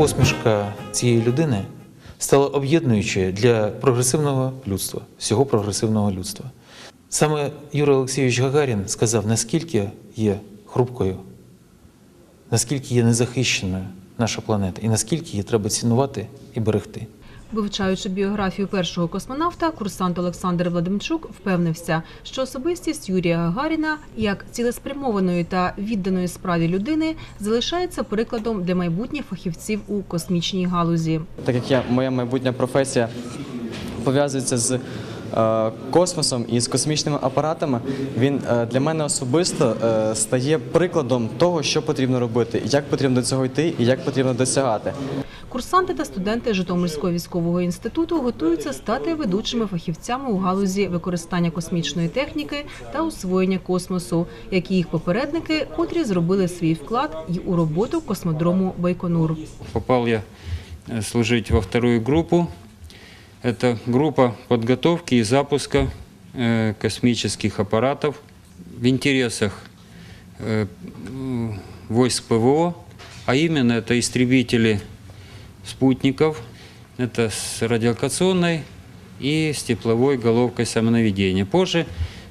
посмішка цієї людини стала об'єднуючою для прогресивного людства, всього прогресивного людства. Саме Юрій Олексійович Гагарін сказав, наскільки є хрупкою, наскільки є незахищеною наша планета, і наскільки її треба цінувати і берегти. Вивчаючи біографію першого космонавта, курсант Олександр Владимчук впевнився, що особистість Юрія Гагаріна як цілеспрямованої та відданої справі людини залишається прикладом для майбутніх фахівців у космічній галузі. так як я, моя майбутня професія пов'язується з космосом і з космічними апаратами, він е, для мене особисто е, стає прикладом того, що потрібно робити, як потрібно до цього йти і як потрібно досягати. Курсанти та студенти Житомирського військового інституту готуються стати ведучими фахівцями у галузі використання космічної техніки та освоєння космосу, як і їх попередники, котрі зробили свій вклад і у роботу космодрому Байконур. Попал я служить во вторую группу. Это группа подготовки и запуска э, космических аппаратов в интересах э, войск ПВО, а именно это истребители спутников, это с радиолокационной и с тепловой головкой самонаведения. Позже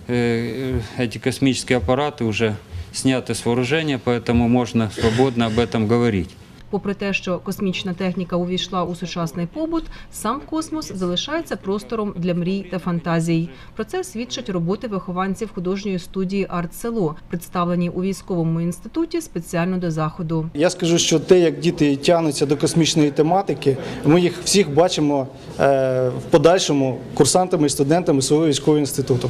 э, эти космические аппараты уже сняты с вооружения, поэтому можно свободно об этом говорить. Попри те, що космічна техніка увійшла у сучасний побут, сам космос залишається простором для мрій та фантазій. Про це свідчать роботи вихованців художньої студії Артсело, представлені у військовому інституті спеціально до заходу. Я скажу, що те, як діти тягнуться до космічної тематики, ми їх всіх бачимо е, в подальшому курсантами і студентами свого військового інституту.